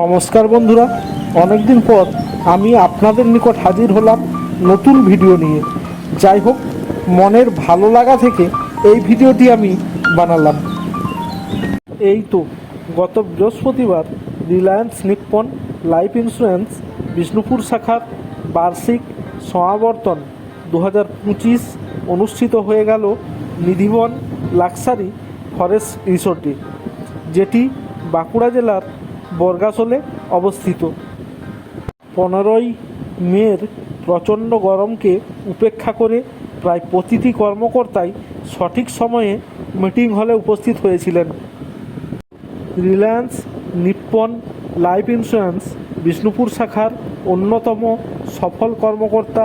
নমস্কার বন্ধুরা। অনেকদিন পর আমি আপনাদের নিকট হাজির হলাম নতুন ভিডিও নিয়ে। যাই হোক, মনের ভালো লাগা থেকে এই ভিডিওটি আমি বানালাম। এই তো গত বৃহস্পতিবার Reliance Nippon life insurance, Bishnupur শাখার বার্ষিক সমাবর্তন দু হাজার পঁচিশ অনুষ্ঠিত হয়ে গেল নিধিবন লাক্সারি ফরেস্ট রিসোর্টে, যেটি বাঁকুড়া জেলার বর্গাসলে অবস্থিত। পনেরোই মের প্রচণ্ড গরমকে উপেক্ষা করে প্রায় প্রতিটি কর্মকর্তাই সঠিক সময়ে মিটিং হলে উপস্থিত হয়েছিলেন। Reliance, Nippon, life insurance, Bishnupur শাখার অন্যতম সফল কর্মকর্তা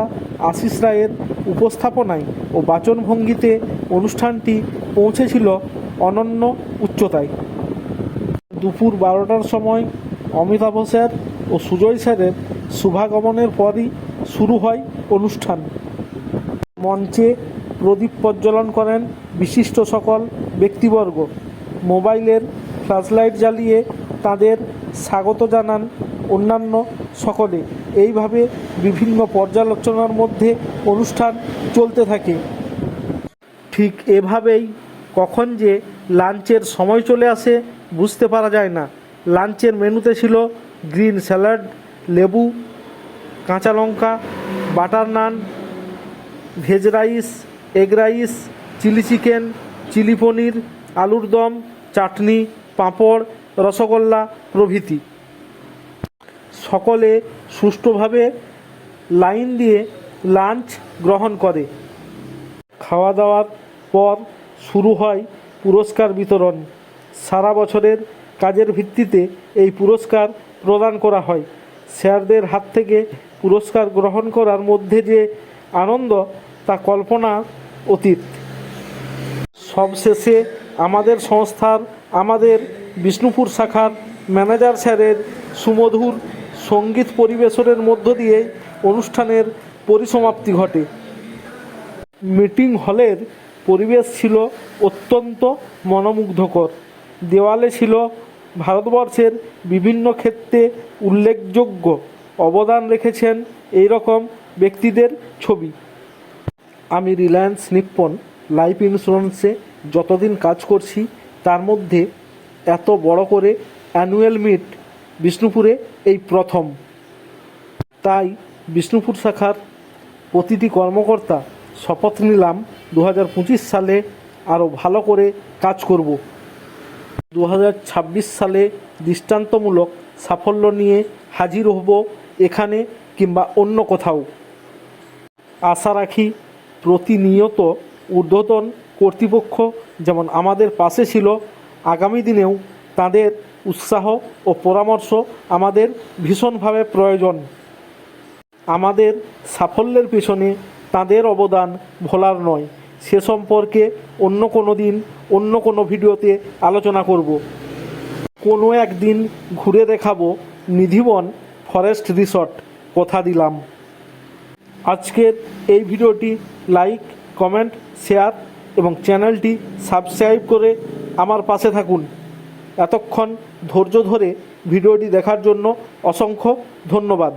আশিস রায়ের উপস্থাপনায় ও বাচনভঙ্গিতে অনুষ্ঠানটি পৌঁছেছিল অনন্য উচ্চতায়। দুপুর বারোটার সময় অমিতাভ স্যার ও সুজয় স্যারের শুভাগমনের পরই শুরু হয় অনুষ্ঠান। মঞ্চে প্রদীপ প্রজ্বলন করেন বিশিষ্ট সকল ব্যক্তিবর্গ। মোবাইলের ফ্ল্যাশলাইট জ্বালিয়ে তাদের স্বাগত জানান অন্যান্য সকলে। এইভাবে বিভিন্ন পর্যালোচনার মধ্যে অনুষ্ঠান চলতে থাকে। ঠিক এভাবেই কখন যে লাঞ্চের সময় চলে আসে বুঝতে পারা যায় না। লাঞ্চের মেনুতে ছিল গ্রিন স্যালাড, লেবু, কাঁচা লঙ্কা, butter naan, veg rice, egg rice, chilli chicken, chilli paneer, আলুর দম, চাটনি, পাঁপড়, রসগোল্লা প্রভৃতি। সকলে সুষ্ঠুভাবে লাইন দিয়ে লাঞ্চ গ্রহণ করে। খাওয়া দাওয়ার পর শুরু হয় পুরস্কার বিতরণ। সারা বছরের কাজের ভিত্তিতে এই পুরস্কার প্রদান করা হয়। স্যারদের হাত থেকে পুরস্কার গ্রহণ করার মধ্যে যে আনন্দ, তা কল্পনা অতীত। সবশেষে আমাদের সংস্থার, আমাদের বিষ্ণুপুর শাখার ম্যানেজার স্যারের সুমধুর সংগীত পরিবেশনের মধ্য দিয়ে অনুষ্ঠানের পরিসমাপ্তি ঘটে। মিটিং হলের পরিবেশ ছিল অত্যন্ত মনোমুগ্ধকর। দেওয়ালে ছিল ভারতবর্ষের বিভিন্ন ক্ষেত্রে উল্লেখযোগ্য অবদান রেখেছেন এই রকম ব্যক্তিদের ছবি। আমি রিলায়েন্স নিপ্পন লাইফ ইন্স্যুরেন্সে যতদিন কাজ করছি, তার মধ্যে এত বড় করে অ্যানুয়াল মিট বিষ্ণুপুরে এই প্রথম। তাই বিষ্ণুপুর শাখার প্রতিটি কর্মকর্তা শপথ নিলাম দু হাজার পঁচিশ সালে আরও ভালো করে কাজ করব। দু হাজার ছাব্বিশ সালে দৃষ্টান্তমূলক সাফল্য নিয়ে হাজির হব এখানে কিংবা অন্য কোথাও। আশা রাখি প্রতিনিয়ত ঊর্ধ্বতন কর্তৃপক্ষ যেমন আমাদের পাশে ছিল, আগামী দিনেও তাদের উৎসাহ ও পরামর্শ আমাদের ভীষণভাবে প্রয়োজন। আমাদের সাফল্যের পেছনে তাদের অবদান ভোলার নয়। সে সম্পর্কে অন্য কোনো দিন, অন্য কোনো ভিডিওতে আলোচনা করব। কোনো একদিন ঘুরে দেখাবো নিধিবন ফরেস্ট রিসর্ট, কথা দিলাম। আজকের এই ভিডিওটি লাইক, কমেন্ট, শেয়ার এবং চ্যানেলটি সাবস্ক্রাইব করে আমার পাশে থাকুন। এতক্ষণ ধৈর্য ধরে ভিডিওটি দেখার জন্য অসংখ্য ধন্যবাদ।